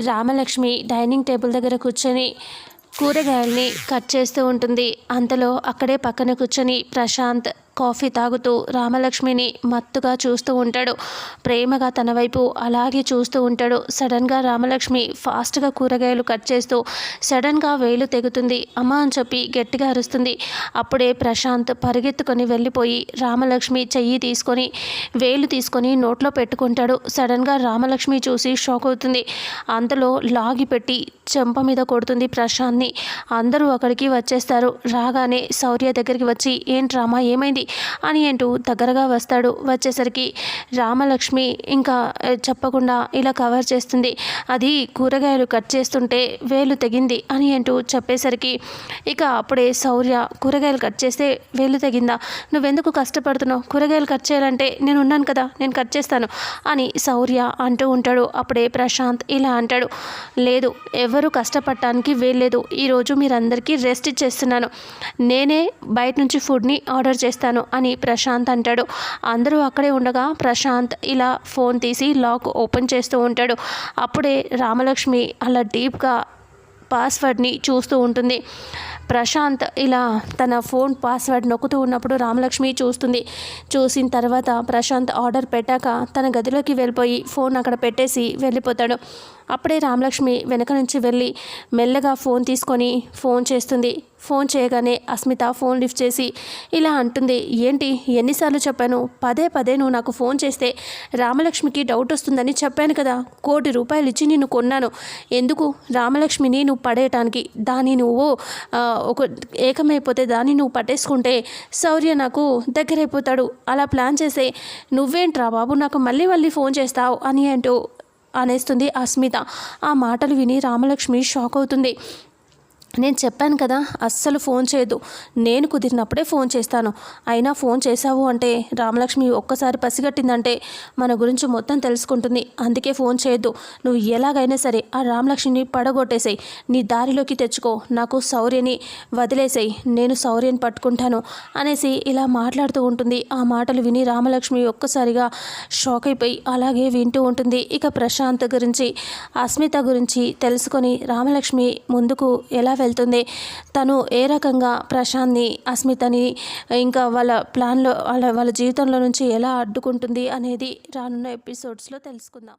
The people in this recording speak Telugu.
రామలక్ష్మి డైనింగ్ టేబుల్ దగ్గర కూర్చొని కూరగాయల్ని కట్ చేస్తూ ఉంటుంది. అంతలో అక్కడే పక్కన కూర్చొని ప్రశాంత్ కాఫీ తాగుతూ రామలక్ష్మిని మత్తుగా చూస్తూ ఉంటాడు. ప్రేమగా తన వైపు అలాగే చూస్తూ ఉంటాడు. సడన్గా రామలక్ష్మి ఫాస్ట్గా కూరగాయలు కట్ చేస్తూ సడన్గా వేలు తెగుతుంది. అమ్మ అని చెప్పి గట్టిగా అరుస్తుంది. అప్పుడే ప్రశాంత్ పరిగెత్తుకొని వెళ్ళిపోయి రామలక్ష్మి చెయ్యి తీసుకొని వేలు తీసుకొని నోట్లో పెట్టుకుంటాడు. సడన్గా రామలక్ష్మి చూసి షాక్ అవుతుంది. అంతలో లాగి పెట్టి చెంప మీద కొడుతుంది ప్రశాంత్ని. అందరూ అక్కడికి వచ్చేస్తారు. రాగానే శౌర్య దగ్గరికి వచ్చి ఏంటి రామా ఏమైంది? అని అంటూ దగ్గరగా వస్తాడు. వచ్చేసరికి రామలక్ష్మి ఇంకా చెప్పకుండా ఇలా కవర్ చేస్తుంది. అది కూరగాయలు కట్ చేస్తుంటే వేలు తెగింది అని అంటూ చెప్పేసరికి ఇక అప్పుడే శౌర్య కూరగాయలు కట్ చేస్తే వేలు తెగిందా? నువ్వెందుకు కష్టపడుతున్నావు? కూరగాయలు కట్ చేయాలంటే నేను ఉన్నాను కదా నేను కట్ చేస్తాను అని శౌర్య అంటూ ఉంటాడు. అప్పుడే ప్రశాంత్ ఇలా అంటాడు లేదు ఎవరు కష్టపడటానికి వేయలేదు ఈరోజు మీరందరికీ రెస్ట్ ఇచ్చేస్తున్నాను. నేనే బయట నుంచి ఫుడ్ని ఆర్డర్ చేస్తాను. అని ప్రశాంత్ అంటాడు. అందరూ అక్కడే ఉండగా ప్రశాంత్ ఇలా ఫోన్ తీసి లాక్ ఓపెన్ చేస్తూ ఉంటాడు. అప్పుడే రామలక్ష్మి అలా డీప్గా పాస్వర్డ్ని చూస్తూ ఉంటుంది. ప్రశాంత్ ఇలా తన ఫోన్ పాస్వర్డ్ నొక్కుతూ ఉన్నప్పుడు రామలక్ష్మి చూస్తుంది. చూసిన తర్వాత ప్రశాంత్ ఆర్డర్ పెట్టాక తన గదిలోకి వెళ్ళిపోయి ఫోన్ అక్కడ పెట్టేసి వెళ్ళిపోతాడు. అప్పుడే రామలక్ష్మి వెనక నుంచి వెళ్ళి మెల్లగా ఫోన్ తీసుకొని ఫోన్ చేస్తుంది. ఫోన్ చేయగానే అస్మిత ఫోన్ లిఫ్ట్ చేసి ఇలా అంటుంది ఏంటి ఎన్నిసార్లు చెప్పాను? పదే పదే నువ్వు నాకు ఫోన్ చేస్తే రామలక్ష్మికి డౌట్ వస్తుందని చెప్పాను కదా. కోటి రూపాయలు ఇచ్చి నిన్ను కొన్నాను. ఎందుకు? రామలక్ష్మిని నువ్వు పడేయటానికి దాన్ని నువ్వు ఒక ఏకమైపోతే దాన్ని నువ్వు పట్టేసుకుంటే శౌర్య నాకు దగ్గరైపోతాడు. అలా ప్లాన్ చేసే నువ్వేంట్రా బాబు నాకు మళ్ళీ మళ్ళీ ఫోన్ చేస్తావు అని అంటూ అనేస్తుంది అస్మిత. ఆ మాటలు విని రామలక్ష్మి షాక్ అవుతుంది. నేను చెప్పాను కదా అస్సలు ఫోన్ చేయదు నేను కుదిరినప్పుడే ఫోన్ చేస్తాను. అయినా ఫోన్ చేశావు అంటే రామలక్ష్మి ఒక్కసారి పసిగట్టిందంటే మన గురించి మొత్తం తెలుసుకుంటుంది. అందుకే ఫోన్ చేయొద్దు. నువ్వు ఎలాగైనా సరే ఆ రామలక్ష్మిని పడగొట్టేసేయి. నీ దారిలోకి తెచ్చుకో. నాకు శౌర్యని వదిలేసేయి. నేను శౌర్యని పట్టుకుంటాను అనేసి ఇలా మాట్లాడుతూ ఉంటుంది. ఆ మాటలు విని రామలక్ష్మి ఒక్కసారిగా షాక్ అయిపోయి అలాగే వింటూ ఉంటుంది. ఇక ప్రశాంత్ గురించి అస్మిత గురించి తెలుసుకొని రామలక్ష్మి ముందుకు ఎలా వెళ్తుంది. తను ఏ రకంగా ప్రశాంత్ని అస్మితని ఇంకా వాళ్ళ ప్లాన్లో వాళ్ళ వాళ్ళ జీవితంలో నుంచి ఎలా అడ్డుకుంటుంది అనేది రానున్న ఎపిసోడ్స్లో తెలుసుకుందాం.